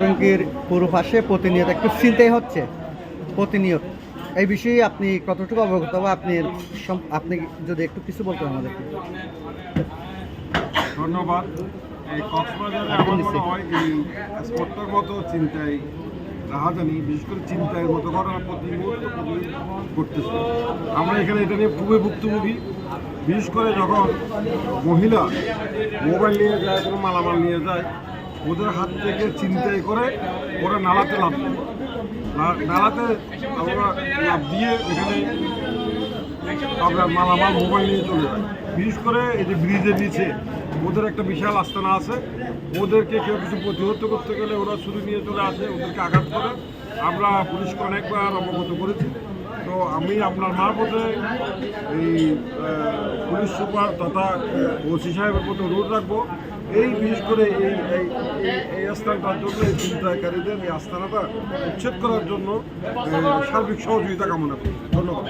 টঙ্গীর পূর্ব পাশে প্রতিনিয়ত একটু চিন্তাই হচ্ছে। প্রতিনিয়ত। এই বিষয়ে আপনি কতটুকু অবগত বা আপনি আপনি যদি একটু কিছু বলতেন আমাদেরকে। ধন্যবাদ। এই কক্সবাজারে আমার মনে হয় এই স্পটটার মতো চিন্তায় রাহাজানি বিশেষ করে চিন্তায় মতো ঘটনা প্রতি মুহূর্ত প্রতিদিন আমরা এখানে এটা নিয়ে খুবই ভুক্তভোগী। বিশেষ করে যখন মহিলা মোবাইল নিয়ে যায় কোনো মালামাল নিয়ে যায় ওদের হাত থেকে চিন্তাই করে ওরা নালাতে লাভ নালাতে আমরা লাভ দিয়ে এখানে আমরা মালামাল, মোবাইল নিয়ে চলে যাই। বিশেষ করে এই যে ব্রিজের নিচে, ওদের একটা বিশাল আস্তানা আছে। ওদেরকে কেউ কিছু প্রতিহত করতে গেলে ওরা ছুরি নিয়ে চলে আসে, ওদেরকে আঘাত করে। আমরা পুলিশকে অনেকবার অবগত করেছি। তো আমি আপনার মারফতে এই পুলিশ সুপার তথা ওসি সাহেবের প্রতি অনুরোধ রাখব। এই বিশেষ করে এই, এই- আস্থানটার জন্য, এই চিন্তাকারীদের এই আস্থানাটা উচ্ছেদ করার জন্য সার্বিক সহযোগিতা কামনা করি। ধন্যবাদ।